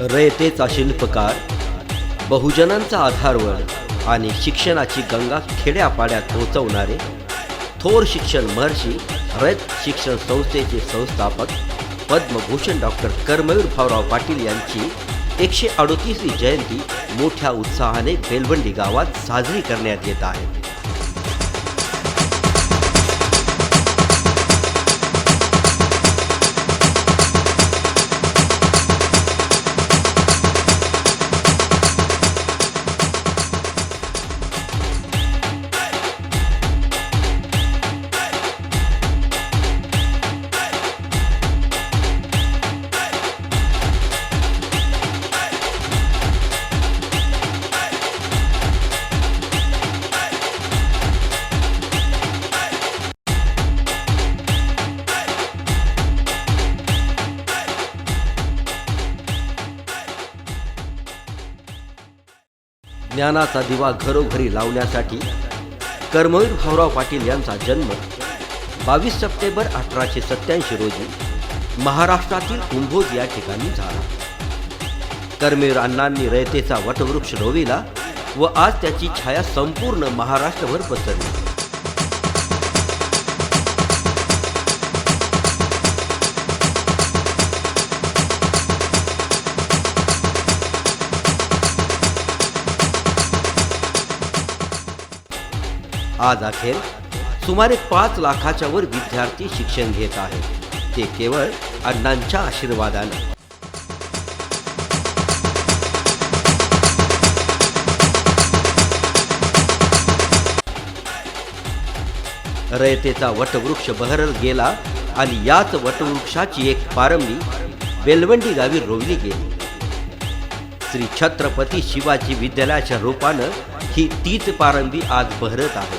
रयतेचा शिल्पकार बहुजनांचा आधारवर आणि शिक्षणाची गंगा खेड्यापाड्यात पोहोचवणारे थोर शिक्षण महर्षी रयत शिक्षण संस्थेचे संस्थापक पद्मभूषण डॉक्टर कर्मवीर भाऊराव पाटील यांची एकशे अडोतीसवी जयंती मोठ्या उत्साहाने बेलवंडी गावात साजरी करण्यात येत आहे. ज्ञानाचा दिवा घरोघरी लावण्यासाठी कर्मवीर भाऊराव पाटील यांचा जन्म बावीस सप्टेंबर अठराशे सत्याऐंशी रोजी महाराष्ट्रातील कुंभोज या ठिकाणी झाला. कर्मवीर अण्णांनी रयतेचा वटवृक्ष रोविला व आज त्याची छाया संपूर्ण महाराष्ट्रभर पसरली. आज अखेर सुमारे पाच लाखाच्या वर विद्यार्थी शिक्षण घेत आहेत. ते केवळ अण्णांच्या आशीर्वादाने. रयतेचा वटवृक्ष बहरत गेला आणि याच वटवृक्षाची एक पारंबी बेलवंडी गावी रोवली गेली. श्री छत्रपती शिवाजी विद्यालयाच्या रूपानं ही तीच पारंबी आज बहरत आहे.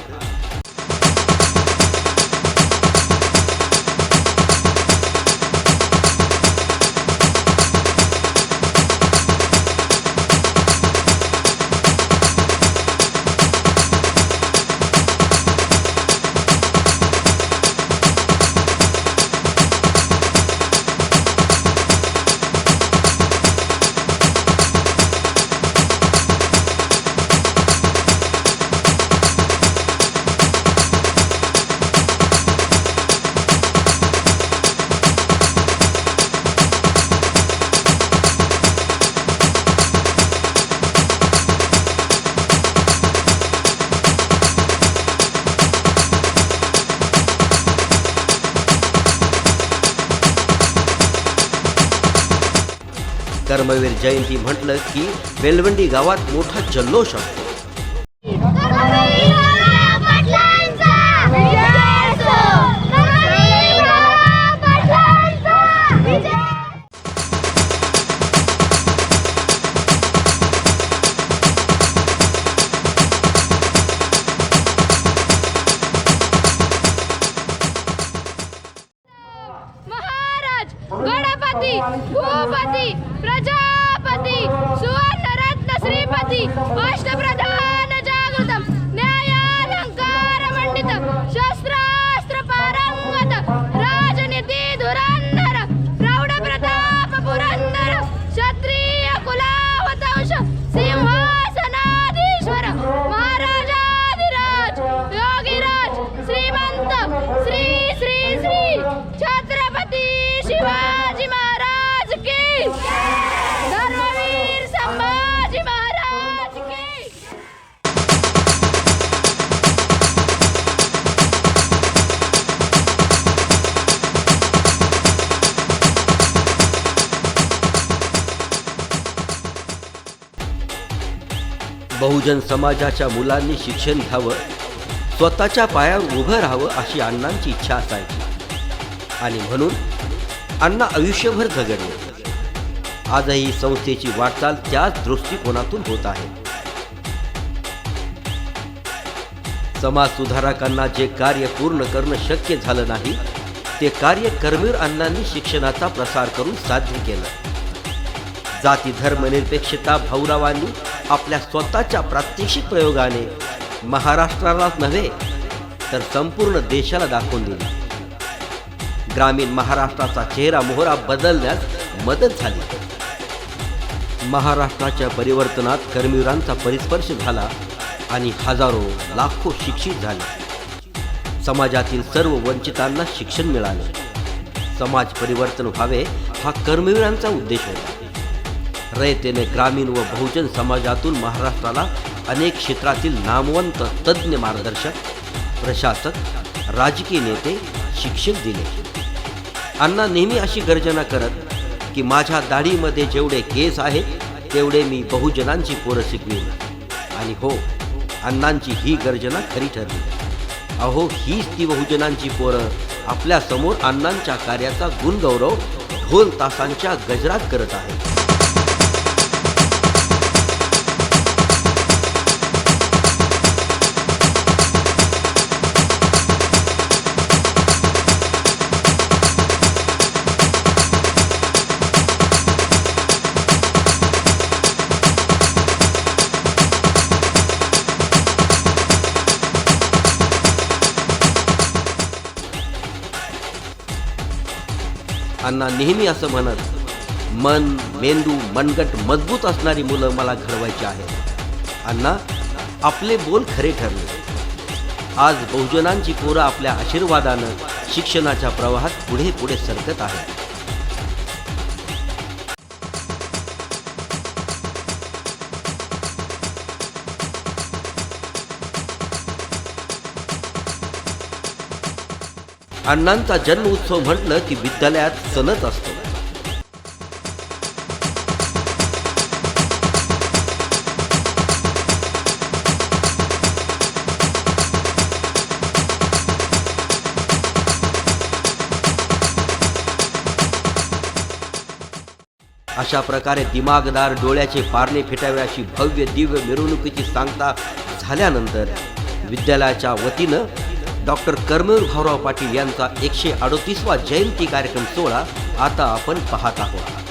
कर्मवीर जयंती म्हटलं की बेलवंडी गावात मोठा जल्लोष असतो. गणपती भूपती प्रजापती सुवर्ण रत्न श्रीपती अष्टप्रधान। बहुजन समाजाच्या मुलांनी शिक्षण घ्यावं स्वतःच्या पायावर उभं राहावं अशी अण्णांची इच्छा असायची. आणि म्हणून अण्णा आयुष्यभर झगडले आजही संस्थेची वाटचाल त्याच दृष्टिकोनातून होत आहे. समाज सुधारकांना जे कार्य पूर्ण करणं शक्य झालं नाही ते कार्य कर्मीर अण्णांनी शिक्षणाचा प्रसार करून साध्य केलं. जाती धर्मनिरपेक्षता भाऊरावांनी आपल्या स्वतःच्या प्रात्यक्षिक प्रयोगाने महाराष्ट्रालाच नव्हे तर संपूर्ण देशाला दाखवून दिली. ग्रामीण महाराष्ट्राचा चेहरा मोहरा बदलण्यात मदत झाली. महाराष्ट्राच्या परिवर्तनात कर्मवीरांचा परिस्पर्श झाला आणि हजारो लाखो शिक्षित झाले. समाजातील सर्व वंचितांना शिक्षण मिळाले. समाज परिवर्तन व्हावे हा कर्मवीरांचा उद्देश होता. रयतेने ग्रामीण व बहुजन समाजातून महाराष्ट्राला अनेक क्षेत्रातील नामवंत तज्ज्ञ मार्गदर्शक प्रशासक राजकीय नेते शिक्षक दिले. अण्णा नेहमी अशी गर्जना करत की माझ्या दाढीमध्ये जेवढे केस आहेत तेवढे मी बहुजनांची पोरं शिकवीन. आणि हो अण्णांची ही गर्जना खरी ठरली. अहो हीच ती बहुजनांची पोरं. आपल्यासमोर अण्णांच्या कार्याचा गुणगौरव ढोल तासांच्या गजरात करत आहे अण्णा नेहमी असं म्हणत मन मेंदू मनगट मजबूत असणारी मुलं मला घडवायची आहेत. अण्णा आपले बोल खरे ठरले. आज बहुजनांची पोरं आपल्या आशीर्वादानं शिक्षणाच्या प्रवाहात पुढे पुढे सरकत आहेत. अण्णांचा जन्म उत्सव म्हटलं की विद्यालयात सणच असतो. अशा प्रकारे दिमागदार डोळ्याचे पारणे फिटावे अशी भव्य दिव्य मिरवणुकीची सांगता झाल्यानंतर विद्यालयाच्या वतीनं डॉक्टर कर्मवीर भाऊराव पाटील यांचा एकशे अडोतीसवा जयंती कार्यक्रम सोहळा आता आपण पाहत आहोत.